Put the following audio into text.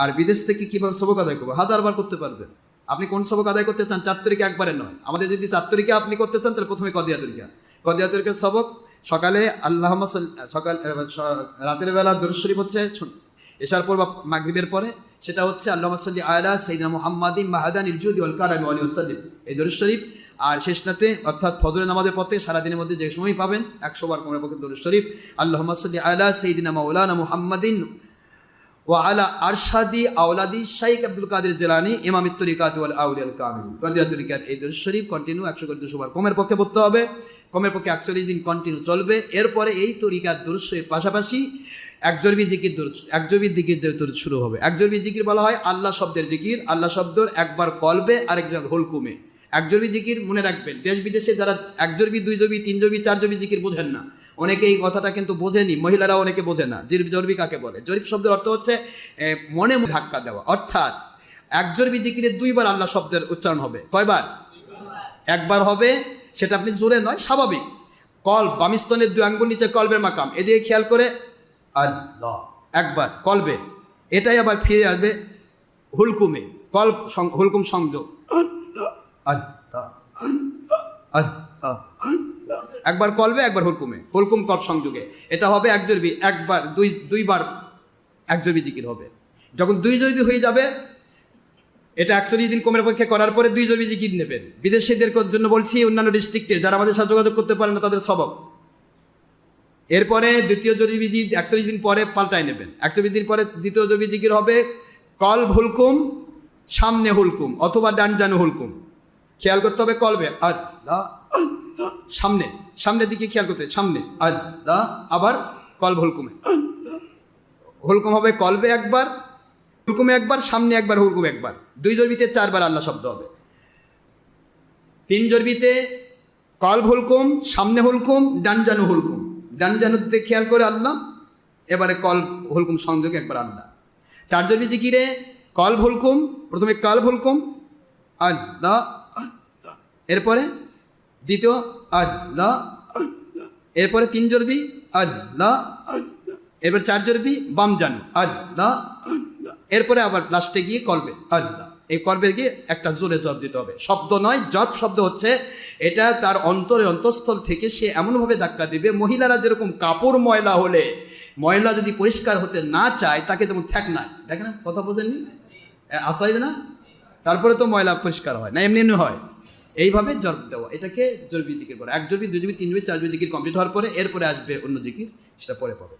আর বিদেশ থেকে কীভাবে সবক আদায় করব? হাজারবার করতে পারবেন। আপনি কোন সবক আদায় করতে চান? চার তরিকা একবারে নয়। আমাদের যদি চার তরিকা আপনি করতে চান, তাহলে প্রথমে কদিয়া তরিকা। কদিয়া তরিকার সবক সকালে আল্লাহ সকাল রাতের বেলা দরুদ শরীফ হচ্ছে এসার পর বা মাগরিবের পরে, সেটা হচ্ছে আল্লাহ সাল্লি আয়লা সঈদনা মুহাম্মাদিন মাহাদান ইরজুদি ওয়াল কারামি আলী ওসাল্লিম এই দরুদ শরীফ, আর শেষনাতে অর্থাৎ ফজরের নামাজের পথে সারাদিনের মধ্যে যে সময় পাবেন, একশো বার কোমরের পক্ষে দরুদ শরীফ আল্লাহ সাল্লি আলা সঈদিনা মাওলানা মুহাম্মাদিন ও আলা আরশাদি আওলাদি শাইখ আব্দুল কাদের জেলানি ইমামিত তরিকাত ওয়াল আউলিয়াল কামিল কাদিয়া তরিকার এই দরুদ শরীফ কন্টিনিউ একশো করে দুশো বার কমের পক্ষে পড়তে হবে। কমের পক্ষে একচল্লিশ দিন কন্টিনিউ চলবে। এরপরে এই তরিকার দরুদ শরীফ পাশাপাশি একজরবি জিকির দরুদ, একজরবি দিকির দরুদ শুরু হবে। একজরবি জিকির বলা হয় আল্লাহ শব্দের জিকির। আল্লাহ শব্দের একবার কলবে আর আরেকজন হোলকুমে একজরবি জিকির মনে রাখবেন। দেশ বিদেশে যারা একজরবি দুই জবি তিন জবি চার জবি জিকির বোঝেন না। অনেকে এই কথাটা কিন্তু বোঝেনি মহিলারা অনেকে বোঝে না। জির জরবি কাকে বলে? জরিব শব্দের অর্থ হচ্ছে মনে ধাক্কা দেওয়া। অর্থাৎ এক জরবি জিকিরে দুইবার আল্লাহ শব্দের উচ্চারণ হবে। কয়বার? একবার হবে, সেটা আপনি জোরে নয়, স্বাভাবিক। কল, বামিস্তনের দুই আঙ্গুল নিচে কলবের মাকাম। এদিকে খেয়াল করে, আল্লাহ, একবার, কলবে। এটাই আবার ফিরে আসবে হুলকুমে। কল হুলকুম সংযোগ। আল্লাহ আল্লাহ আল্লাহ। একবার কলবে একবার হুলকুমে হুলকুম কল সংযোগে। এটা হবে এক জরবি একবার দুই দুইবার এক জরবি জিকির হবে। যখন দুই জরবি হয়ে যাবে এটা একচল্লিশ দিন কমের পক্ষে করার পরে দুই জরবি জিকির নেবেন। বিদেশিদের জন্য বলছি অন্যান্য ডিস্ট্রিক্টের যারা আমাদের সাথে যোগাযোগ করতে পারে না তাদের সবক। এরপরে দ্বিতীয় জরবি জি একচল্লিশ দিন পরে পাল্টায় নেবেন। একচল্লিশ দিন পরে দ্বিতীয় জরবি জিকির হবে কল হুলকুম সামনে হুলকুম অথবা ডান জানু হুলকুম খেয়াল করতে হবে কলবে। আল্লাহ, সামনে, সামনের দিকে খেয়াল করতে, সামনে। আল্লাহ আবার কল হুলকুমে হুলকুম হবে কলবে একবার হুলকুমে একবার, সামনে একবার হুলকুম একবার। দুই জরবিতে চারবার আল্লাহ শব্দ হবে। তিন জরবিতে কল হুলকুম সামনে হুলকুম ডান জানু হুলকুম ডান জানুতে খেয়াল করে আল্লাহ, এবারে কল হুলকুম সংযোগে একবার আল্লাহ। চার জরবি জিকিরে কল হুলকুম প্রথমে কল আল্লাহ আল্লাহ। এরপরে দ্বিতীয়, আল্লাহ। এরপরে তিন জরবি আল্লাহ। এরপর চার জরবি বাম জানু, আল্লাহ। এরপরে আবার লাস্টে গিয়ে কলবে, আল্লাহ এই কলবে গিয়ে একটা জোরে জব দিতে হবে শব্দ নয়, জব শব্দ হচ্ছে, এটা তার অন্তরে অন্তঃস্থল থেকে সে এমনভাবে ধাক্কা দিবে, মহিলারা যেরকম কাপড় ময়লা হলে, ময়লা যদি পরিষ্কার হতে না চায়, তাকে যেমন ঠেক নাই দেখেন, কথা বোঝেননি আসাই না তারপরে তো ময়লা পরিষ্কার হয়, না, এমনি এমনি হয় এইভাবে জল দেওয়া, এটাকে জরবি জিকির বলে এক জরবি দুই জিবি তিন জবি চার জবি জিকির কমপ্লিট হওয়ার পরে এরপরে আসবে অন্য জিকির, সেটা পরে পাবে।